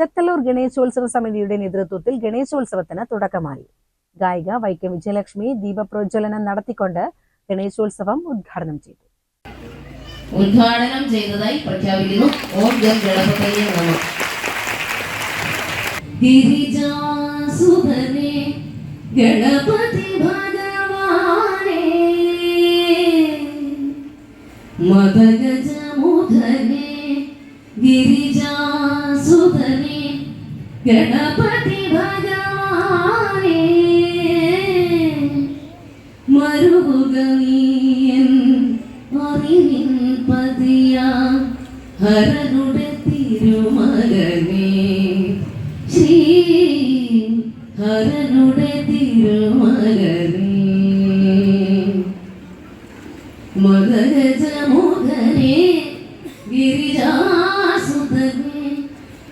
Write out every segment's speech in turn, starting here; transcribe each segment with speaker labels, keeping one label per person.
Speaker 1: ചത്തല്ലൂർ ഗണേശോത്സവ സമിതിയുടെ നേതൃത്വത്തിൽ ഗണേശോത്സവത്തിന് തുടക്കമായി. ഗായിക വൈക്കം വിജയലക്ഷ്മി ദീപപ്രോജ്വലനം നടത്തിക്കൊണ്ട് ഗണേശോത്സവം ഉദ്ഘാടനം ചെയ്തു.
Speaker 2: ഉദ്ഘാടനം ചെയ്തതായി പ്രഖ്യാപിക്കുന്നു ഓം ഗണപതി ഗിരിജാസുധനെ ഗണപതി ഭഗവാനെ മരുകനീയൻ അറിവിൻ പതിയ ഹരനുടെ തിരുമകനെ. ശ്രീ ഹരനുടെ തിരുമകനെ. മകരജമുഖനെ ഗിരിജാസുതനെ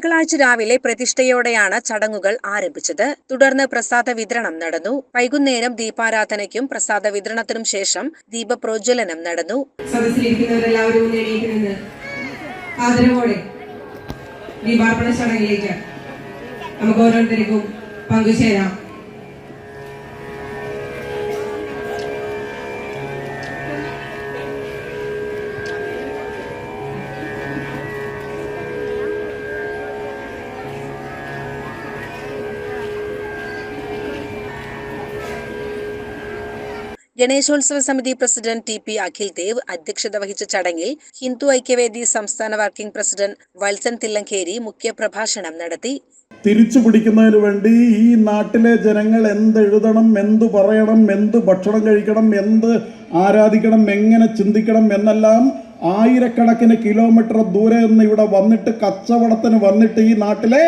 Speaker 1: തിങ്കളാഴ്ച രാവിലെ പ്രതിഷ്ഠയോടെയാണ് ചടങ്ങുകൾ ആരംഭിച്ചത്. തുടർന്ന് പ്രസാദ വിതരണം നടന്നു. വൈകുന്നേരം ദീപാരാധനയ്ക്കും പ്രസാദ വിതരണത്തിനും ശേഷം ദീപപ്രോജ്വലനം നടന്നു.
Speaker 3: ദീപാർപ്പണ ചടങ്ങിലേക്ക് നമുക്ക് ഓരോരുത്തർക്കും പങ്കുചേരാം.
Speaker 1: ഗണേശോത്സവ സമിതി president T P Akhil Dev അധ്യക്ഷത വഹിച്ച ചടങ്ങിൽ ഹിന്ദു ഐക്യവേദി സംസ്ഥാന വർക്കിംഗ് പ്രസിഡന്റ് വത്സൻ തില്ലങ്കേരി മുഖ്യപ്രഭാഷണം നടത്തി.
Speaker 4: തിരിച്ചു പിടിക്കുന്നതിന് വേണ്ടി ഈ നാട്ടിലെ ജനങ്ങൾ എന്തെഴുതണം എന്ത് പറയണം എന്ത് ഭക്ഷണം കഴിക്കണം എന്ത് ആരാധിക്കണം എങ്ങനെ ചിന്തിക്കണം എന്നെല്ലാം ആയിരക്കണക്കിന് കിലോമീറ്റർ ദൂരെ നിന്ന് ഇവിടെ വന്നിട്ട് കച്ചവടത്തിന് വന്നിട്ട് ഈ നാട്ടിലെ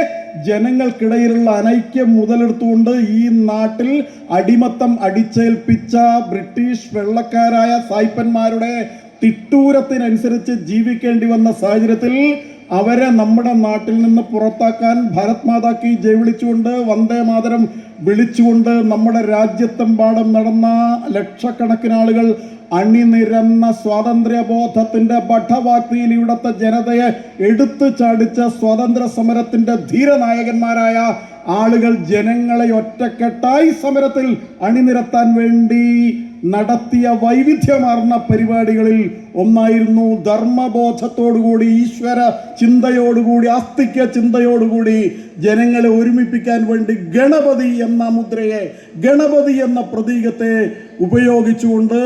Speaker 4: ജനങ്ങൾക്കിടയിലുള്ള അനൈക്യം മുതലെടുത്തുകൊണ്ട് ഈ നാട്ടിൽ അടിമത്തം അടിച്ചേൽപ്പിച്ച ബ്രിട്ടീഷ് വെള്ളക്കാരായ സായിപ്പന്മാരുടെ തിട്ടൂരത്തിനനുസരിച്ച് ജീവിക്കേണ്ടി വന്ന സാഹചര്യത്തിൽ അവരെ നമ്മുടെ നാട്ടിൽ നിന്ന് പുറത്താക്കാൻ ഭാരത് മാതാ കി ജയ് വിളിച്ചുകൊണ്ട് വന്ദേ മാതരം വിളിച്ചുകൊണ്ട് നമ്മുടെ രാജ്യത്തെമ്പാടും നടന്ന ലക്ഷക്കണക്കിന് ആളുകൾ അണിനിരന്ന സ്വാതന്ത്ര്യബോധത്തിന്റെ പഠവാക്തിയിൽ ഇവിടുത്തെ ജനതയെ എടുത്തു ചാടിച്ച സ്വാതന്ത്ര്യ സമരത്തിന്റെ ധീരനായകന്മാരായ ആളുകൾ ജനങ്ങളെ ഒറ്റക്കെട്ടായി സമരത്തിൽ അണിനിരത്താൻ വേണ്ടി നടത്തിയ വൈവിധ്യമാർന്ന പരിപാടികളിൽ ഒന്നായിരുന്നു ധർമ്മബോധത്തോടുകൂടി ഈശ്വര ചിന്തയോടുകൂടി ആസ്തിക്യ ചിന്തയോടുകൂടി ജനങ്ങളെ ഒരുമിപ്പിക്കാൻ വേണ്ടി ഗണപതി എന്ന മുദ്രയെ ഗണപതി എന്ന പ്രതീകത്തെ ഉപയോഗിച്ചുകൊണ്ട്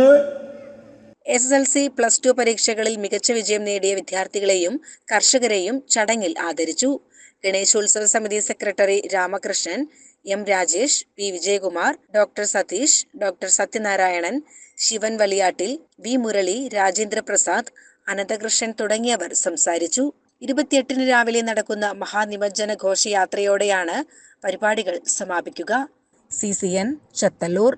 Speaker 1: S L C plus two പരീക്ഷകളിൽ മികച്ച വിജയം നേടിയ വിദ്യാർത്ഥികളെയും കർഷകരെയും ചടങ്ങിൽ ആദരിച്ചു. ഗണേശോത്സവ സമിതി secretary Ramakrishnan M Rajesh P Vijayakumar doctor Satheesh doctor Sathyanarayanan Sivan Valiyattil V Murali Rajendra Prasad Ananthakrishnan തുടങ്ങിയവർ സംസാരിച്ചു. ഇരുപത്തിയെട്ടിന് രാവിലെ നടക്കുന്ന മഹാനിമജ്ജന ഘോഷയാത്രയോടെയാണ് പരിപാടികൾ സമാപിക്കുക. C C N Chathalloor.